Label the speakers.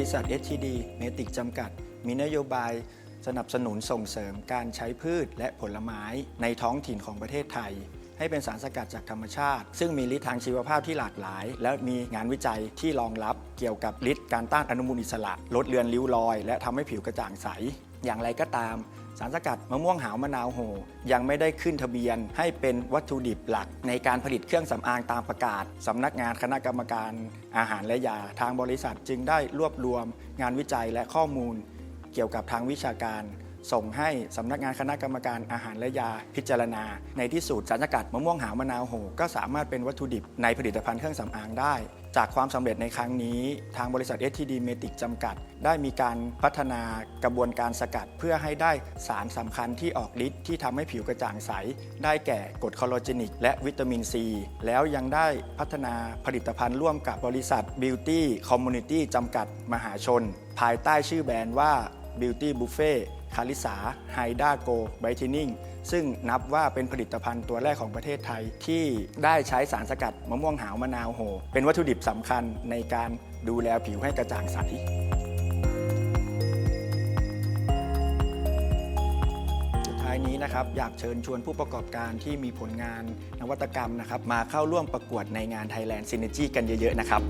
Speaker 1: ริษัท STD เมติกจำกัด มีนโยบายสนับสนุนส่งเสริมการใช้พืชและผลไม้ในท้องถิ่นของประเทศไทย ให้เป็นสารสกัดจากธรรมชาติ ซึ่งมีฤทธิ์ทางชีวภาพที่หลากหลาย และมีงานวิจัยที่รองรับเกี่ยวกับฤทธิ์การต้านอนุมูลอิสระ ลดเลือนริ้วรอย และทำให้ผิวกระจ่างใส อย่างไรก็ตาม สารสกัดมะม่วงหาวมะนาวโหยังไม่ได้ขึ้นทะเบียนให้เป็นวัตถุดิบหลัก ในการผลิตเครื่องสำอางตามประกาศสำนักงานคณะกรรมการอาหารและยา ทางบริษัทจึงได้รวบรวมงานวิจัยและข้อมูล เกี่ยวกับทางวิชาการ ส่งให้สำนักงานคณะกรรมการอาหารและยาพิจารณา ในที่สุดสารสกัดมะม่วงหาวมะนาวโหก็สามารถเป็นวัตถุดิบในผลิตภัณฑ์เครื่องสำอางได้ จากความสำเร็จในครั้งนี้ ทางบริษัท STD m e t i c จำกัด ได้มีการพัฒนากระบวนการสกัดเพื่อให้ได้สารสำคัญที่ออกฤทธิ์ที่ทำให้ผิวกระจ่างใส ได้แก่กรดคอลลาเจนิก และวิตามินซี แล้วยังได้พัฒนาผลิตภัณฑ์ร่วมกับบริษัท Beauty Community จำกัดมหาชน ภายใต้ชื่อแบรนด์ว่า Beauty Buffet าริสาไฮด้าโกไบทนิ่งซึ่งนับว่าเป็นผลิตภัณฑ์ตัวแรกของประเทศไทย ที่ได้ใช้สารสกัดมะม่วงหาวมะนาวโห เป็นวัตถุดิบสำคัญในการดูแลผิวให้กระจ่างใสสุดท้ายนี้นะครับอยากเชิญชวนผู้ประกอบการที่มีผลงานนวัตกรรมนะครับมาเข้าร่วมประกวดในงาน Thailand Synergy กันเยอะ ๆ นะครับ